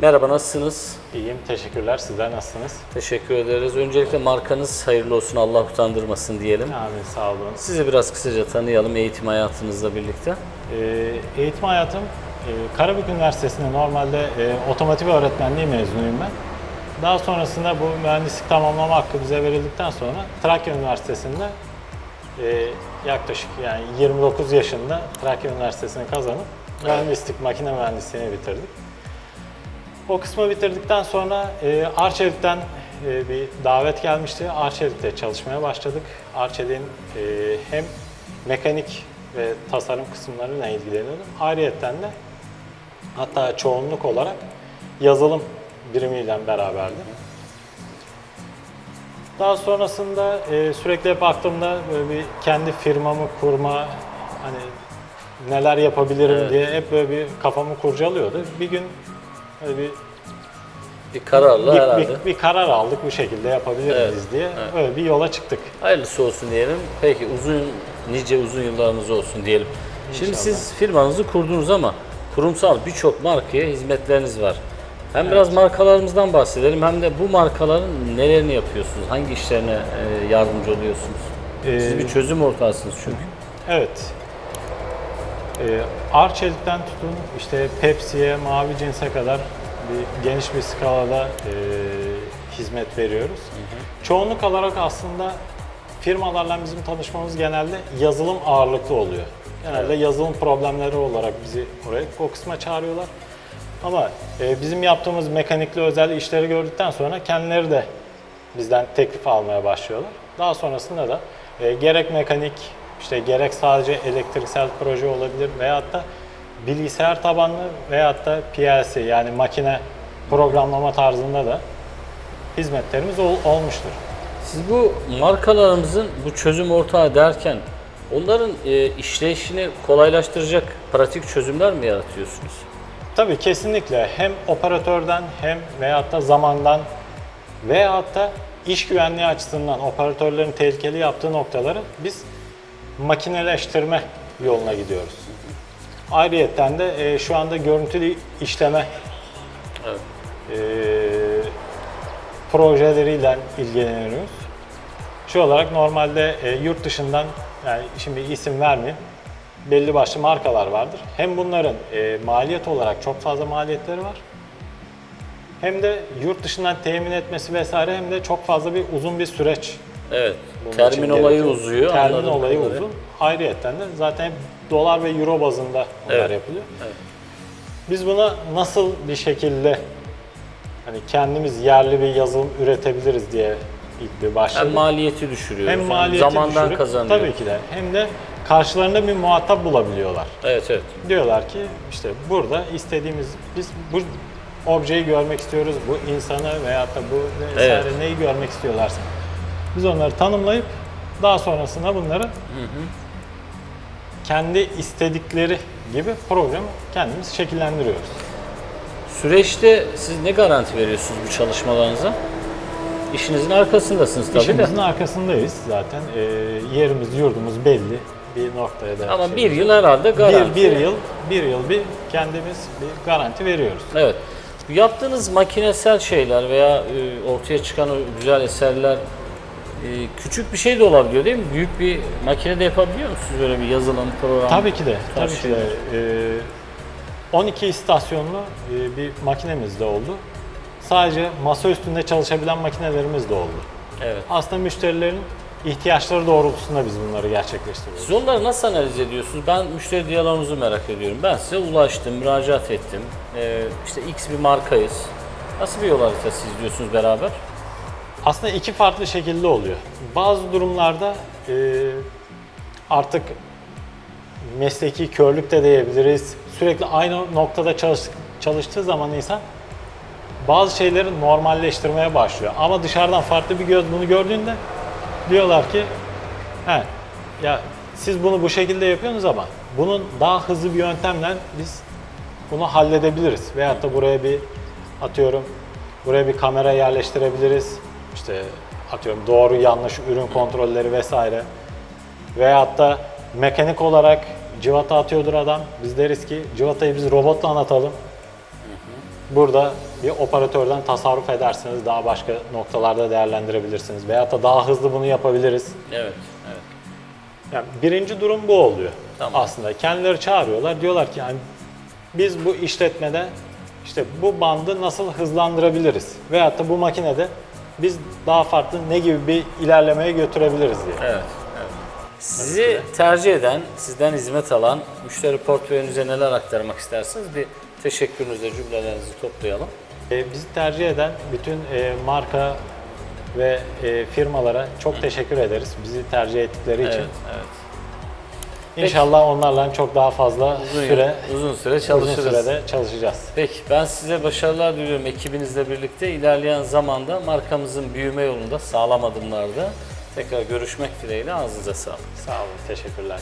merhaba nasılsınız? İyiyim, teşekkürler. Sizler nasılsınız? Teşekkür ederiz. Öncelikle markanız hayırlı olsun, Allah utandırmasın diyelim. Amin, sağ olun. Sizi biraz kısaca tanıyalım eğitim hayatınızla birlikte. Ee, eğitim hayatım, e, Karabük Üniversitesi'nde normalde e, otomotiv öğretmenliği mezunuyum ben. Daha sonrasında bu mühendislik tamamlama hakkı bize verildikten sonra Trakya Üniversitesi'nde e, yaklaşık yani 29 yaşında Trakya Üniversitesi'ni kazanıp mühendislik, makine mühendisliğini bitirdik. O kısmı bitirdikten sonra e, Arçelik'ten e, bir davet gelmişti. Arçelik'te çalışmaya başladık. Arçelik'in e, hem mekanik ve tasarım kısımlarıyla ilgileniyordum. Ayrıyeten de hatta çoğunluk olarak yazılım birimiyle beraberdim. Daha sonrasında e, sürekli hep aklımda böyle bir kendi firmamı kurma, hani neler yapabilirim Evet. diye hep böyle bir kafamı kurcalıyordu. Bir gün böyle bir Bir kararla bir, herhalde. bir, bir karar aldık bu şekilde yapabilir Evet, miyiz diye evet. öyle bir yola çıktık. Hayırlısı olsun diyelim. Peki uzun, nice uzun yıllarınız olsun diyelim. Şimdi İnşallah. siz firmanızı kurdunuz ama kurumsal birçok markaya hizmetleriniz var. Hem biraz markalarımızdan bahsedelim hem de bu markaların nelerini yapıyorsunuz? Hangi işlerine e, yardımcı oluyorsunuz? Siz Ee, bir çözüm ortağısınız çünkü. Evet. Ee, Arçelik'ten tutun işte Pepsi'ye, Mavi Cins'e kadar bir geniş bir skalada e, hizmet veriyoruz. Çoğunluk olarak aslında firmalarla bizim tanışmamız genelde yazılım ağırlıklı oluyor. Genelde yazılım problemleri olarak bizi oraya o kısma çağırıyorlar. Ama e, bizim yaptığımız mekanikli özel işleri gördükten sonra kendileri de bizden teklif almaya başlıyorlar. Daha sonrasında da e, gerek mekanik, işte gerek sadece elektriksel proje olabilir veyahut da bilgisayar tabanlı veyahut da PLC yani makine programlama tarzında da hizmetlerimiz ol- olmuştur. Siz bu markalarımızın bu çözüm ortağı derken onların e, işleyişini kolaylaştıracak pratik çözümler mi yaratıyorsunuz? Tabii kesinlikle hem operatörden hem veyahut da zamandan veyahut da iş güvenliği açısından operatörlerin tehlikeli yaptığı noktaları biz makineleştirme yoluna gidiyoruz. Ayrıyeten de e, şu anda görüntülü işleme Evet. e, projeleriyle ilgileniyoruz. Şu olarak normalde e, yurt dışından yani şimdi isim vermeyeyim belli başlı markalar vardır. Hem bunların e, maliyet olarak çok fazla maliyetleri var. Hem de yurt dışından temin etmesi vesaire hem de çok fazla bir uzun bir süreç. Evet. bunun Termin için olayı gerekiyor. uzuyor. Termin olayı kadarıyla. uzun. Ayrıyeten de zaten hep dolar ve euro bazında bunlar Evet, yapılıyor. evet. Biz buna nasıl bir şekilde hani kendimiz yerli bir yazılım üretebiliriz diye ilk bir başladık. Hem maliyeti düşürüyoruz. Hem hem maliyeti zamandan düşürüp, kazanıyor. Tabii ki de. Hem de karşılarında bir muhatap bulabiliyorlar. Evet evet. Diyorlar ki işte burada istediğimiz biz bu objeyi görmek istiyoruz. Bu insanı veyahut da bu vesaire Evet. neyi görmek istiyorlarsa. Biz onları tanımlayıp daha sonrasında bunları kendi istedikleri gibi programı kendimiz şekillendiriyoruz. Süreçte siz ne garanti veriyorsunuz bu çalışmalarınıza? İşinizin arkasındasınız tabii İşimizin de. arkasındayız zaten. Ee, yerimiz, yurdumuz belli bir noktaya da. Ama şey- bir yıl herhalde garanti. bir, bir yıl, bir yıl bir kendimiz bir garanti veriyoruz. Evet. Yaptığınız makinesel şeyler veya e, ortaya çıkan güzel eserler e, küçük bir şey de olabiliyor değil mi? Büyük bir makinede yapabiliyor musunuz böyle bir yazılım, program? Tabii ki de, tabii ki de. Ee, 12 istasyonlu e, bir makinemiz de oldu. Sadece masa üstünde çalışabilen makinelerimiz de oldu. Evet. Aslında müşterilerin ihtiyaçları doğrultusunda biz bunları gerçekleştiriyoruz. Siz onları nasıl analiz ediyorsunuz? Ben müşteri diyaloğunuzu merak ediyorum. Ben size ulaştım, müracaat ettim. Ee, işte X bir markayız. Nasıl bir yol haritası izliyorsunuz beraber? Aslında iki farklı şekilde oluyor. Bazı durumlarda e, artık mesleki körlük de diyebiliriz. Sürekli aynı noktada çalış, çalıştığı zaman insan bazı şeyleri normalleştirmeye başlıyor. Ama dışarıdan farklı bir göz bunu gördüğünde diyorlar ki he, ya siz bunu bu şekilde yapıyorsunuz ama bunun daha hızlı bir yöntemle biz bunu halledebiliriz. Veyahut da buraya bir atıyorum buraya bir kamera yerleştirebiliriz. İşte atıyorum doğru yanlış ürün kontrolleri vesaire. Veyahut da mekanik olarak civata atıyordur adam. Biz deriz ki civatayı biz robotla anlatalım. burada bir operatörden tasarruf edersiniz. Daha başka noktalarda değerlendirebilirsiniz. Veyahut da daha hızlı bunu yapabiliriz. Evet, evet. Yani birinci durum bu oluyor Tamam. aslında. Kendileri çağırıyorlar. Diyorlar ki yani biz bu işletmede işte bu bandı nasıl hızlandırabiliriz? Veyahut da bu makinede biz daha farklı ne gibi bir ilerlemeye götürebiliriz diye. Evet, evet. Sizi tercih eden, sizden hizmet alan müşteri portföyünüze neler aktarmak istersiniz? Bir teşekkürünüzle cümlelerinizi toplayalım. E, bizi tercih eden bütün e, marka ve e, firmalara çok teşekkür ederiz. Bizi tercih ettikleri için. Evet, evet. İnşallah onlarla çok daha fazla Uzun, süre, uzun süre uzun çalışırız. sürede çalışacağız. Peki ben size başarılar diliyorum ekibinizle birlikte. İlerleyen zamanda markamızın büyüme yolunda sağlam adımlarda tekrar görüşmek dileğiyle ağzınıza sağlık. Sağ olun, teşekkürler.